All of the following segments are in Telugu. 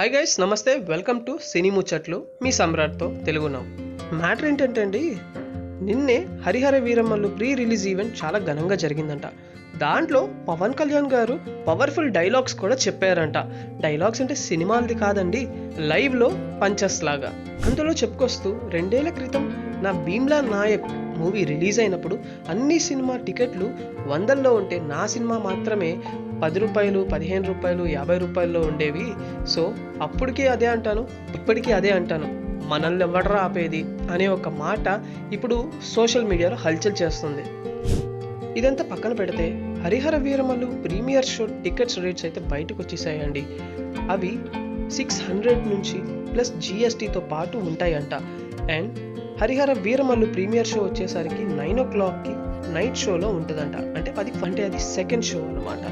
హాయ్ గైస్ నమస్తే. వెల్కమ్ టు సినీ ముచ్చట్లు మీ సమ్రాట్తో తెలుగునాం. మ్యాటర్ ఏంటంటే అండి నిన్నే Harihara Veeramallu pre release event చాలా ఘనంగా జరిగిందంట. దాంట్లో పవన్ కళ్యాణ్ గారు పవర్ఫుల్ డైలాగ్స్ కూడా చెప్పారంట. డైలాగ్స్ అంటే సినిమాలది కాదండి లైవ్లో పంచస్ లాగా. అందులో చెప్పుకొస్తూ రెండేళ్ళ క్రితం నా భీమ్లా నాయక్ మూవీ రిలీజ్ అయినప్పుడు అన్ని సినిమా టికెట్లు వందల్లో ఉంటే నా సినిమా మాత్రమే పది రూపాయలు పదిహేను రూపాయలు యాభై రూపాయల్లో ఉండేవి. సో అప్పటికే అదే అంటాను ఇప్పటికీ అదే అంటాను. మనల్ని ఎవడరా ఆపేది అనే ఒక మాట ఇప్పుడు సోషల్ మీడియాలో హల్చల్ చేస్తుంది. ఇదంతా పక్కన పెడితే Harihara Veeramallu premiere show tickets rates అయితే బయటకు వచ్చేసాయండి అవి సిక్స్ హండ్రెడ్ నుంచి ప్లస్ జిఎస్టీతో పాటు ఉంటాయంట. And Harihara Veeramallu premiere show వచ్చేసరికి నైన్ ఓ క్లాక్కి నైట్ షోలో ఉంటుందంట. అంటే అది అంటే అది సెకండ్ షో అనమాట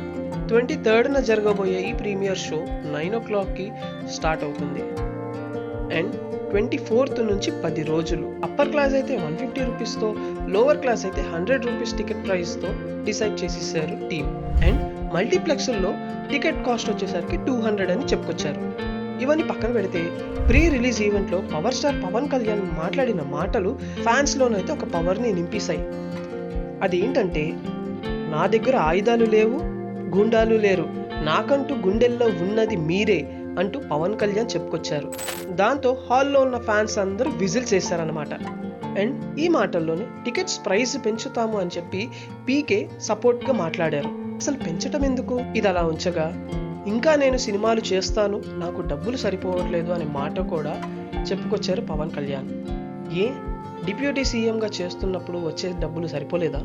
ట్వంటీ థర్డ్న జరగబోయే ఈ ప్రీమియర్ షో నైన్ ఓ క్లాక్కి స్టార్ట్ అవుతుంది. అండ్ ట్వంటీ ఫోర్త్ నుంచి పది రోజులు. అప్పర్ క్లాస్ అయితే వన్ ఫిఫ్టీ రూపీస్తో లోవర్ క్లాస్ అయితే హండ్రెడ్ రూపీస్ టికెట్ ప్రైస్తో డిసైడ్ చేసేసారు టీమ్. అండ్ మల్టీప్లెక్స్లో టికెట్ కాస్ట్ వచ్చేసరికి టూ హండ్రెడ్ అని చెప్పుకొచ్చారు. ఇవన్నీ పక్కన పెడితే ప్రీ రిలీజ్ ఈవెంట్లో పవర్ స్టార్ పవన్ కళ్యాణ్ మాట్లాడిన మాటలు ఫ్యాన్స్లోనైతే ఒక పవర్ని నింపిస్తాయి అదేంటంటే నా దగ్గర ఆయుధాలు లేవు గుండాలు లేరు నాకంటూ గుండెల్లో ఉన్నది మీరే అంటూ పవన్ కళ్యాణ్ చెప్పుకొచ్చారు. దాంతో హాల్లో ఉన్న ఫ్యాన్స్ అందరూ విజిల్ చేశారనమాట అండ్ ఈ మాటల్లోనే టికెట్స్ ప్రైస్ పెంచుతాము అని చెప్పి పీకే సపోర్ట్గా మాట్లాడారు. అసలు పెంచటం ఎందుకు? ఇది అలా ఉంచగా ఇంకా నేను సినిమాలు చేస్తాను నాకు డబ్బులు సరిపోవట్లేదు అనే మాట కూడా చెప్పుకొచ్చారు పవన్ కళ్యాణ్. ఏ? డిప్యూటీ సీఎంగా చేస్తున్నప్పుడు వచ్చే డబ్బులు సరిపోలేదా?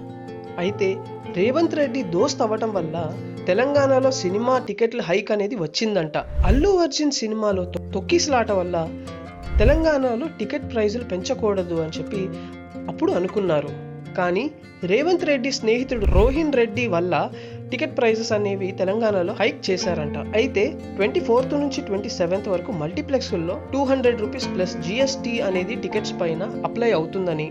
అయితే రేవంత్ రెడ్డి దోస్త్ అవ్వటం వల్ల తెలంగాణలో సినిమా టికెట్ల హైక్ అనేది వచ్చిందంట. అల్లు అర్జున్ సినిమాలో తొ- తొక్కిసలాట వల్ల తెలంగాణలో టికెట్ ప్రైజులు పెంచకూడదు అని చెప్పి అప్పుడు అనుకున్నారు. కానీ రేవంత్ రెడ్డి స్నేహితుడు రోహిన్ రెడ్డి వల్ల టికెట్ ప్రైజెస్ అనేవి తెలంగాణలో హైక్ చేశారంట. అయితే ట్వంటీ ఫోర్త్ నుంచి ట్వంటీ సెవెంత్ వరకు మల్టీప్లెక్స్లో two hundred rupees plus GST అనేది టికెట్స్ పైన అప్లై అవుతుందని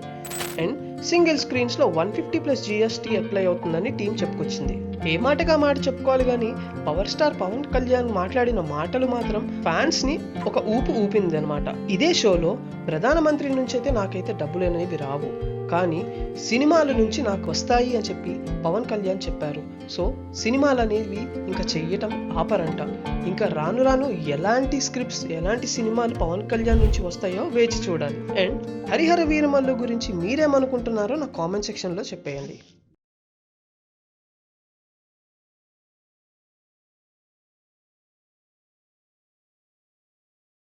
and single స్క్రీన్స్లో one fifty plus GST apply అవుతుందని టీం చెప్పుకొచ్చింది. ఏ మాటగా మాట చెప్పుకోవాలి కానీ పవర్ స్టార్ పవన్ కళ్యాణ్ మాట్లాడిన మాటలు మాత్రం ఫ్యాన్స్ని ఒక ఊపు ఊపింది అనమాట ఇదే షోలో ప్రధానమంత్రి నుంచి అయితే నాకైతే డబ్బులు అనేవి రావు. కానీ సినిమాల నుంచి నాకు వస్తాయి అని చెప్పి పవన్ కళ్యాణ్ చెప్పారు. సో సినిమాలు అనేవి ఇంకా చెయ్యటం ఆపరంట. ఇంకా రాను రాను ఎలాంటి స్క్రిప్ట్స్ ఎలాంటి సినిమాలు పవన్ కళ్యాణ్ నుంచి వస్తాయో వేచి చూడాలి. అండ్ హరిహర వీరమల్లు గురించి మీరేమనుకుంటున్నారో నా కామెంట్ సెక్షన్లో చెప్పేయండి.